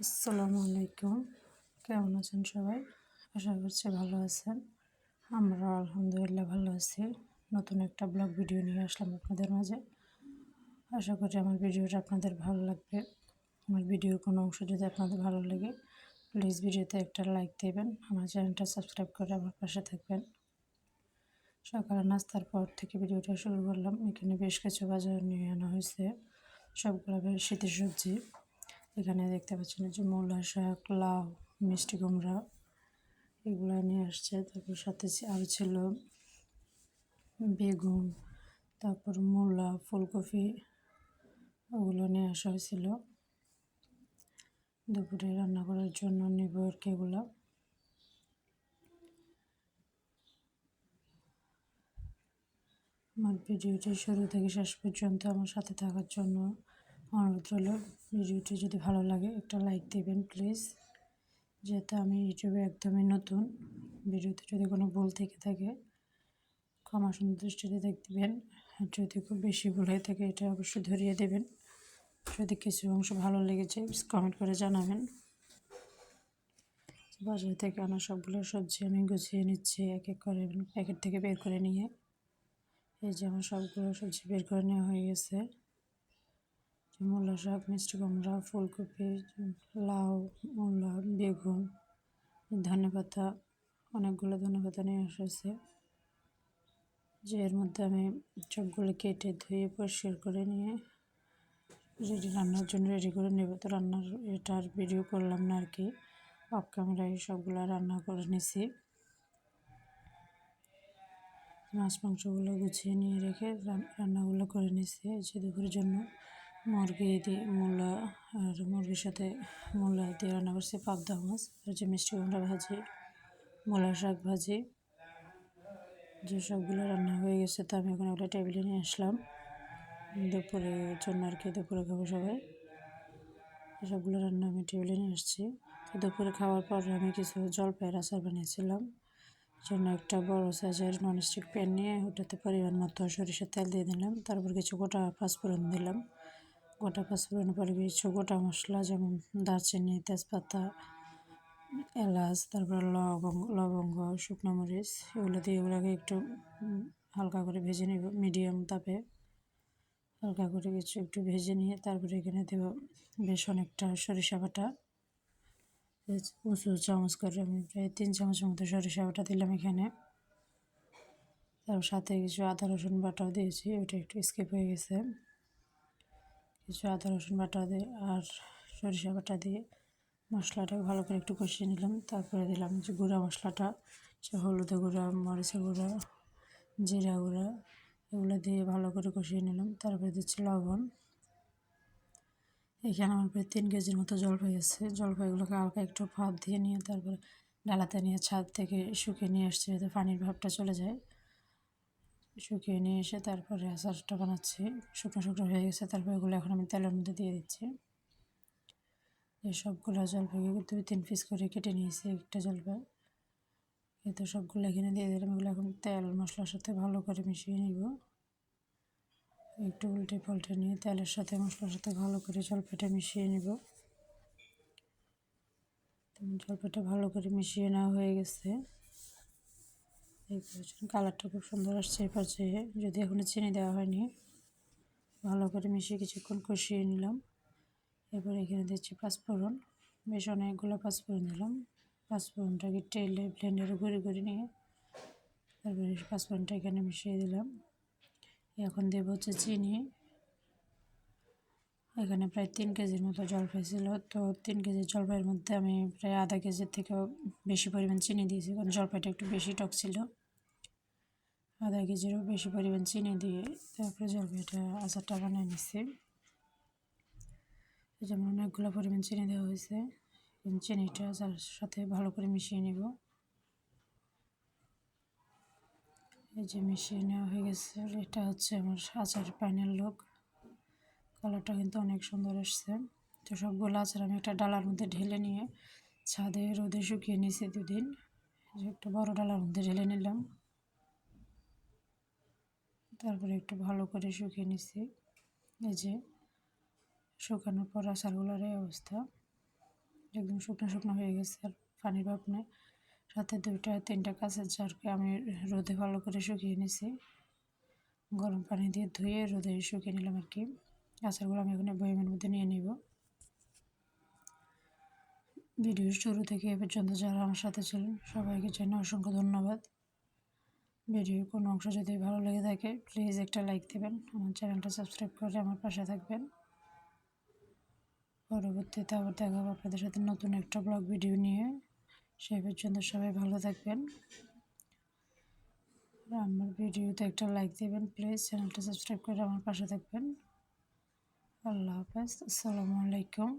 আসসালামু আলাইকুম কেমন আছেন সবাই? আশা করছি ভালো আছেন। আমরা আলহামদুলিল্লাহ ভালো আছি। নতুন একটা ব্লগ ভিডিও নিয়ে আসলাম আপনাদের মাঝে। আশা করি আমার ভিডিওটা আপনাদের ভালো লাগবে। আমার ভিডিওর কোনো অংশ যদি আপনাদের ভালো লাগে, প্লিজ ভিডিওতে একটা লাইক দেবেন। আমার চ্যানেলটা সাবস্ক্রাইব করে আমার পাশে থাকবেন। সকালে নাস্তার পর থেকে ভিডিওটা শুরু করলাম। এখানে বেশ কিছু বাজার নিয়ে আনা হয়েছে। সবগুলো শীতের সবজি। এখানে দেখতে পাচ্ছেন যে মূলা শাক, লাউ, মিষ্টি কুমড়া এগুলো নিয়ে আসছে। তারপর সাথে আর ছিল বেগুন, তারপর মূলা, ফুলকপি ওগুলো নিয়ে আসা হয়েছিল। দুপুরে রান্না করার জন্য নেব আর কি এগুলো। আমার ভিডিওটি শুরু থেকে শেষ পর্যন্ত আমার সাথে থাকার জন্য অনুরোধ রইল ভিডিওটি যদি ভালো লাগে একটা লাইক দেবেন প্লিজ যেহেতু আমি ইউটিউবে একদমই নতুন, ভিডিওতে যদি কোনো ভুল থেকে থাকে, ক্ষমা সুন্দর দৃষ্টিতে দেখবেন। আর যদি খুব বেশি ভুল হয়ে থাকে, এটা অবশ্যই ধরিয়ে দেবেন। যদি কিছু অংশ ভালো লেগেছে কমেন্ট করে জানাবেন। বাজার থেকে আনা সবগুলো সবজি আমি গুছিয়ে নিচ্ছি, এক এক করে প্যাকেট থেকে বের করে নিয়ে। এই যে আমার সবগুলো সবজি বের করে নেওয়া হয়ে গেছে। মূলা শাক, মিষ্টি কুমড়া, ফুলকপি, লাউ, মূলা, বেগুন, ধনে পাতা, অনেকগুলো ধনে পাতা নিয়ে এসেছে। যে এর মধ্যে আমি সবগুলো কেটে ধুয়ে পরিষ্কার করে নিয়ে রেডি রান্নার জন্য রেডি করে নেব। তো রান্নার এটার ভিডিও করলাম না আর কি, অফ ক্যামেরায় সবগুলো রান্না করে নিছি। মাছ মাংসগুলো গুছিয়ে নিয়ে রেখে রান্নাগুলো করে নিছি যে দুপুরের জন্য। মুরগি দিয়ে মূলা, আর মুরগির সাথে মূলা দিয়ে রান্না করছি পাবদা মাছ যে মিষ্টি কুমড়া ভাজি মূলা শাক ভাজি। যে সবগুলো রান্না হয়ে গেছে তো আমি এখন ওটা টেবিলে নিয়ে আসলাম। দুপুরের জন্য আর কি দুপুরে খাব সবাই। সবগুলো রান্না আমি টেবিলে নিয়ে আসছি। তো দুপুরে খাওয়ার পর আমি কিছু জলপাইয়ের আচার বানিয়েছিলাম। জন্য একটা বড় সাইজের ননস্টিক প্যান নিয়ে ওটাতে পরিমাণ মতো সরিষার তেল দিয়ে দিলাম। তারপর কিছু গোটা পাঁচফোড়ন দিলাম। গোটা পাঁচফোড়ন পরে কিছু গোটা মশলা যেমন দারচিনি, তেজপাতা, এলাচ, তারপর লবঙ্গ লবঙ্গ, শুকনো মরিচ, এগুলো দিয়ে এগুলোকে একটু হালকা করে ভেজে নেব, মিডিয়াম তাপে হালকা করে কিছু একটু ভেজে নিয়ে তারপরে এখানে দেব বেশ অনেকটা সরিষা বাটা। উঁচু চামচ করে আমি প্রায় তিন চামচের মতো সরিষা বাটা দিলাম এখানে। তারপর সাথে কিছু আদা রসুন বাটাও দিয়েছি, ওটা একটু স্কিপ হয়ে গেছে। কিছু আদা, রসুন বাটা দিয়ে আর সরিষা বাটা দিয়ে মশলাটা ভালো করে একটু কষিয়ে নিলাম। তারপরে দিলাম যে গুঁড়া মশলাটা সে হলুদে গুঁড়া, মরিচের গুঁড়া, জিরা গুঁড়া, এগুলো দিয়ে ভালো করে কষিয়ে নিলাম। তারপরে দিচ্ছি লবণ। এখানে আমার প্রায় তিন কেজির মতো জলপাই আছে। জলপাইগুলোকে হালকা একটু ভাপ দিয়ে নিয়ে তারপরে ডালাতে নিয়ে ছাদ থেকে শুকিয়ে নিয়ে আসছে যাতে পানির ভাবটা চলে যায়। শুকিয়ে নিয়ে এসে তারপরে আচারটা বানাচ্ছি। শুকনো শুকনো হয়ে গেছে, তারপরে এগুলো এখন আমি তেলের মধ্যে দিয়ে দিচ্ছি। এই সবগুলো জলপাইকে দুই তিন পিস করে কেটে নিয়েছি একটা জলপাই। তো সবগুলো এখানে দিয়ে দিলাম। এগুলো এখন তেল মশলার সাথে ভালো করে মিশিয়ে নিব। একটু উল্টে পাল্টে নিয়ে তেলের সাথে মশলার সাথে ভালো করে জলপাইটা মিশিয়ে নিব। জলপাইটা ভালো করে মিশিয়ে নেওয়া হয়ে গেছে। কালারটা খুব সুন্দর আসছে এই পর্যায়ে যদি এখনও চিনি দেওয়া হয়নি। ভালো করে মিশিয়ে কিছুক্ষণ কষিয়ে নিলাম। এবার এখানে দিচ্ছি পাঁচফোড়ন। বেশ অনেকগুলো পাঁচফোড়ন দিলাম। পাঁচফোড়নটাকে টেলে ব্লেন্ডারে গুঁড়ি করে নিয়ে তারপরে পাঁচফোড়নটা এখানে মিশিয়ে দিলাম। এখন দেব হচ্ছে চিনি। এখানে প্রায় তিন কেজির মতো জলপাই ছিল তো তিন কেজির জলপাইয়ের মধ্যে আমি প্রায় আধা কেজির থেকেও বেশি পরিমাণ চিনি দিয়েছি। কারণ জলপাইটা একটু বেশি টক ছিল। আধা কেজিরও বেশি পরিমাণ চিনি দিয়ে তারপরে জলপাইটা আচারটা বানিয়ে নিচ্ছি যেমন অনেকগুলো পরিমাণ চিনি দেওয়া হয়েছে। চিনিটা আচার সাথে ভালো করে মিশিয়ে নেব। এই যে মিশিয়ে নেওয়া হয়ে গেছে। এটা হচ্ছে আমার আচার প্যানের লোক। কালারটা কিন্তু অনেক সুন্দর এসছে তো সবগুলো আচার আমি একটা ডালার মধ্যে ঢেলে নিয়ে ছাদে রোদে শুকিয়ে নিয়েছি দুদিন। একটা বড় ডালার মধ্যে ঢেলে নিলাম। তারপরে একটু ভালো করে শুকিয়ে নিছি এই যে শুকানোর পর আচারগুলোর এই অবস্থা। একদম শুকনো শুকনো হয়ে গেছে আর পানির ভাব নেই। সাথে দুইটা, তিনটা কাঁচের জারকে আমি রোদে ভালো করে শুকিয়ে নিছি গরম পানি দিয়ে ধুয়ে রোদে শুকিয়ে নিলাম আর কি। আচারগুলো আমি এখানে বয়মের মধ্যে নিয়ে নিব। ভিডিওর শুরু থেকে এ পর্যন্ত যারা আমার সাথে ছিলেন, সবাইকে জানাই অসংখ্য ধন্যবাদ। ভিডিওর কোনো অংশ যদি ভালো লেগে থাকে প্লিজ একটা লাইক দেবেন। আমার চ্যানেলটা সাবস্ক্রাইব করে আমার পাশে থাকবেন। পরবর্তীতে আবার দেখা হবে আপনাদের সাথে নতুন একটা ব্লগ ভিডিও নিয়ে। সেই পর্যন্ত সবাই ভালো থাকবেন। আমার ভিডিওতে একটা লাইক দেবেন প্লিজ চ্যানেলটা সাবস্ক্রাইব করে আমার পাশে থাকবেন। আল্লাহ হাফেজ, আসসালামু আলাইকুম।